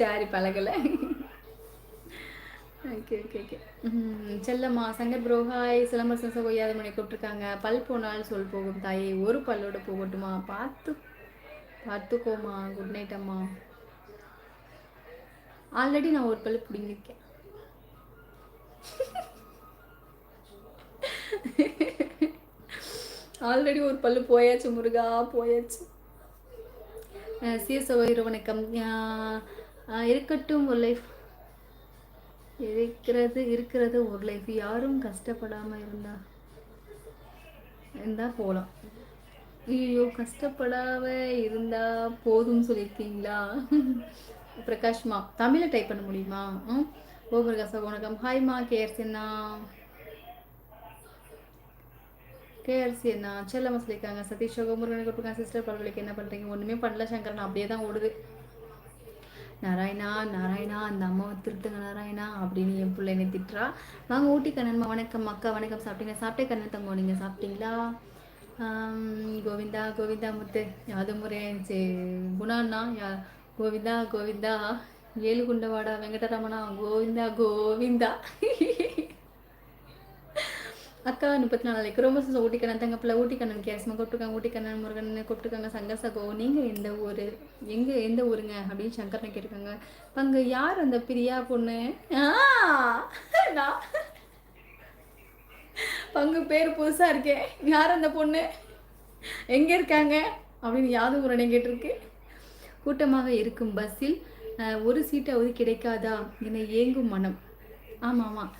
Sorry பழகலை. Okay okay okay Chellamma Shankar bro Silambarasan சகோயாது மணி கூப்பிட்ருக்காங்க பல் போனால் சொல் போகும் தாயே. ஒரு பல்லோட போகட்டுமா? பார்த்து பார்த்துக்கோமா குட் நைட் அம்மா. ஆல்ரெடி நான் ஒரு பல்லு பிடிங்கிருக்கேன் ஆல்ரெடி ஒரு பல்லு போயாச்சு முருகா போயாச்சு. சிஎஸ்ஓ வணக்கம் இருக்கட்டும் ஒரு லைஃப் இருக்கிறது இருக்கிறது ஒரு லைஃப் யாரும் கஷ்டப்படாமல் இருந்தா? இருந்தால் போகலாம் ஐயோ கஷ்டப்படாம இருந்தால் போதும்னு சொல்லியிருக்கீங்களா? பிரகாஷ்மா தமிழில் டைப் பண்ண முடியுமா? ம் ஓ பிரகாஷா வணக்கம். ஹாய்மா கேர்சின்னா கேஆர்சி என்ன செல்லம்மா சொல்லியிருக்காங்க. சதீஷ் முருகன் கொடுத்துருக்காங்க சிஸ்டர் பல்வழிக்கு என்ன பண்ணுறீங்க ஒன்றுமே பண்ணல சங்கரன். அப்படியே தான் ஓடுது. நாராயணா நாராயணா அந்த அம்மாவை திருத்துங்க நாராயணா அப்படின்னு என் பிள்ளை என்னை திட்டுறா. வாங்க ஊட்டி கண்ணன்மா வணக்கம் அக்கா வணக்கம். சாப்பிட்டீங்க சாப்பிட்டே கண்ணன் தங்கோ நீங்கள் சாப்பிட்டீங்களா? கோவிந்தா கோவிந்தா முத்து. யாது முறை சே குணாண்ணா யா கோவிந்தா கோவிந்தா. ஏழு குண்டவாடா வெங்கடரமணா கோவிந்தா கோவிந்தா. அக்கா முப்பத்தி நாலு நாளைக்கு ரொம்ப சந்தோஷம். ஊட்டிக்கண்ணன் தங்கப்பில் ஊட்டிக்கண்ணன் கேரஸ்மா கூப்பிட்டுருக்காங்க. ஊட்டிக்கண்ணன் முருகன் கூப்பிட்டுருக்காங்க. சங்கர் சகோ நீங்கள் எந்த ஊர்? எங்கே எந்த ஊருங்க? அப்படின்னு சங்கரனை கேட்டிருக்காங்க. பங்கு யார் அந்த பிரியா பொண்ணு? நான் பங்கு பேர் புதுசாக இருக்கேன் யார் அந்த பொண்ணு? எங்கே இருக்காங்க? அப்படின்னு யாது உரணை கேட்டிருக்கு. கூட்டமாக இருக்கும் பஸ்ஸில் ஒரு சீட்டாவது கிடைக்காதா? என ஏங்கும் மனம். ஆமாம் ஆமாம்.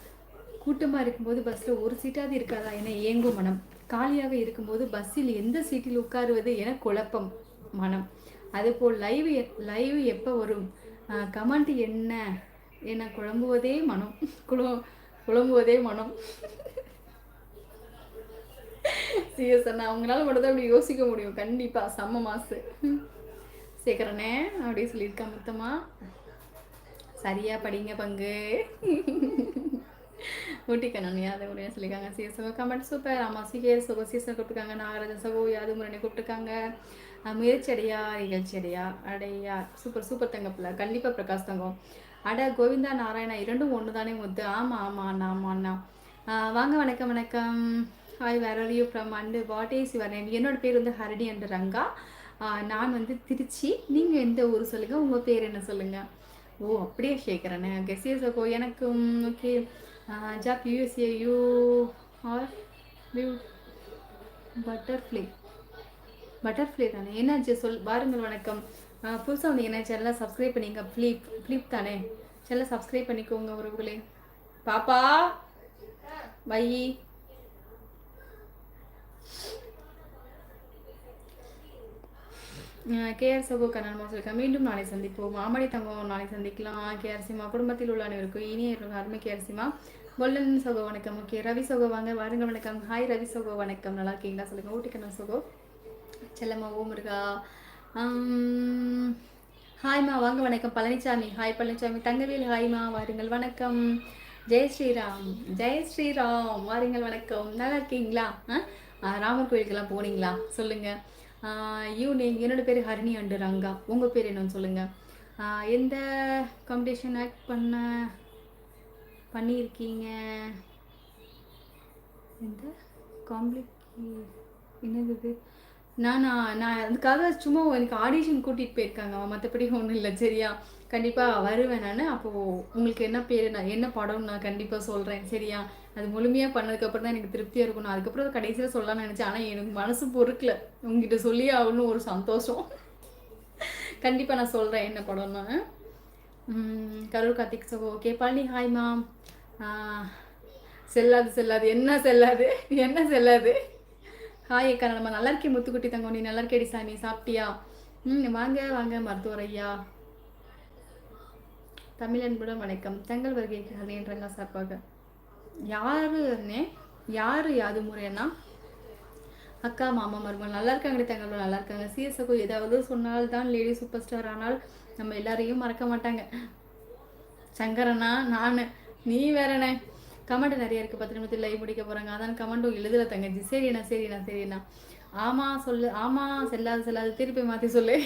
கூட்டமாக இருக்கும்போது பஸ்ஸில் ஒரு சீட்டாவது இருக்காதா என ஏங்கும் மனம். காலியாக இருக்கும்போது பஸ்ஸில் எந்த சீட்டில் உட்காருவது என குழப்பம் மனம். அதுபோல் லைவ் லைவ் எப்போ வரும்? கமெண்ட் என்ன? என குழம்புவதே மனம். குழம் குழம்புவதே மனம். சிஎஸ் அண்ணா அவங்களால மட்டும் தான் அப்படி யோசிக்க முடியும். கண்டிப்பாக செம்ம மாசு. சேர்க்குறனே அப்படி சொல்லியிருக்கேன் மொத்தமாக சரியாக படிங்க பங்கு. ஊட்டிக்கணும் யாதை உடனே சொல்லியிருக்காங்க. சிஎஸ்ஓ கமெண்ட் சூப்பர் ஆமாம் சிகேர் சகோ சிஎஸ்ஓ கூப்பிட்டுருக்காங்க. நாகராஜன் சகோ யாது முரணி கூப்பிட்டுருக்காங்க. அஹ் முயற்சி அடையா. அடையா சூப்பர் சூப்பர் தங்கப்பில் கண்டிப்பாக பிரகாஷ் தங்கம். அட கோவிந்தா நாராயணா இரண்டும் ஒன்று தானே முத்து. ஆமாம் ஆமாம் அண்ணா ஆமாம் அண்ணா. வாங்க வணக்கம் வணக்கம். Hi where are you from and what is your name என்னோட பேர் வந்து ஹரணி அண்ட் ரங்கா. நான் வந்து திருச்சி. நீங்கள் எந்த ஊர் சொல்லுங்கள் உங்கள் பேர் என்ன சொல்லுங்கள் ஓ அப்படியே ஷேக்கிறேண்ணே ஓகே சிஎஸ்ஓ எனக்கும் okay job USA you are you butterfly butterfly தானே என்னாச்சு சொல் பாருங்கள் வணக்கம் புதுசாக வந்து என்ன சேனலை சப்ஸ்கிரைப் பண்ணிங்க ஃப்ளிப் ஃப்ளிப் தானே சேனலாக சப்ஸ்கிரைப் பண்ணிக்கோங்க உறவுகளே பாப்பா பை கேஆர் சகோ கண்ணன் சொல்லியிருக்கேன் மீண்டும் நாளை சந்திப்போம். மாமடி தங்கம் நாளை சந்திக்கலாம். கேஆர் சிமா குடும்பத்தில் உள்ள அனைவருக்கும் இனிய அருமை கேஆர் சிமா கொல்லன் சகோ வணக்கம். ஓகே ரவி சகோ வாங்க. வாருங்க வணக்கம். ஹாய் ரவி சகோ வணக்கம். நல்லா இருக்கீங்களா? சொல்லுங்க. ஊட்டி கண்ணன் சகோ. செல்லம்மா ஓ முருகா. ஹாய்மா வாங்க வணக்கம். பழனிசாமி ஹாய் பழனிசாமி தங்கவேல் ஹாய்மா வாருங்கள் வணக்கம். ஜெய் ஸ்ரீராம். ஜெய் ஸ்ரீராம். வாருங்கள் வணக்கம். நல்லா இருக்கீங்களா? ஆ, ராமர் கோயிலுக்கெல்லாம் போனீங்களா? சொல்லுங்கள் ஈவினிங் என்னோடய என்னோட பேர் ஹரிணி அண்டு ரங்கா. உங்கள் பேர் என்னன்னு சொல்லுங்கள் எந்த காம்படிஷன் ஆக்ட் பண்ண பண்ணியிருக்கீங்க? எந்த? காம்ப்ளிக் என்னது நானா நான் அதுக்காக சும்மா எனக்கு ஆடிஷன் கூட்டிகிட்டு போயிருக்காங்க. மற்றபடி ஒன்றும் இல்லை சரியா? கண்டிப்பாக வருவேன் நான். அப்போது உங்களுக்கு என்ன பேர் நான் என்ன படம் நான் கண்டிப்பாக சொல்கிறேன் சரியா? அது முழுமையாக பண்ணதுக்கப்புறம் தான் எனக்கு திருப்தியாக இருக்கும். நான் அதுக்கப்புறம் கடைசியில் சொல்லலாம்னு நினச்சேன். ஆனால் எனக்கு மனசு பொறுக்கல. உங்ககிட்ட சொல்லி ஆகணும் ஒரு சந்தோஷம். கண்டிப்பாக நான் சொல்கிறேன் என்ன படம்னு. கரூர் கார்த்திக் சகோ. ஓகே பழனி ஹாய் மாம் செல்லாது செல்லாது. என்ன செல்லாது? என்ன செல்லாது? ஹாய் அக்கா நம்ம நல்லா இருக்கே முத்துக்குட்டி தங்கம். நீ நல்லா இருக்கேடி சாமி? சாப்பிட்டியா? ம் வாங்க வாங்க மருத்துவர் ஐயா தமிழ் அன்புடன் வணக்கம். தங்கள் வருகைக்கு ஹரின்றங்க சார்பாக. யாரு அண்ணே? யாரு யாது முறைன்னா அக்கா மாமா மருமகள் நல்லா இருக்காங்க தங்கள் நல்லா இருக்காங்க சிஎஸ்க்கு ஏதாவது சொன்னால் தான் லேடி சூப்பர் ஸ்டார் ஆனால் நம்ம எல்லாரையும் மறக்க மாட்டாங்க. சங்கரனா நான். நீ வேறண்ணே கமெண்ட் நிறைய இருக்குது பத்து நிமிஷத்தில் லைவ் முடிக்க போகிறாங்க அதான் கமெண்ட்டும் எழுதல தங்கச்சி. சரிண்ணா சரிண்ணா சரிண்ணா. ஆமாம் சொல்லு ஆமாம் செல்லாது செல்லாது. திருப்பி மாற்றி சொல்லு.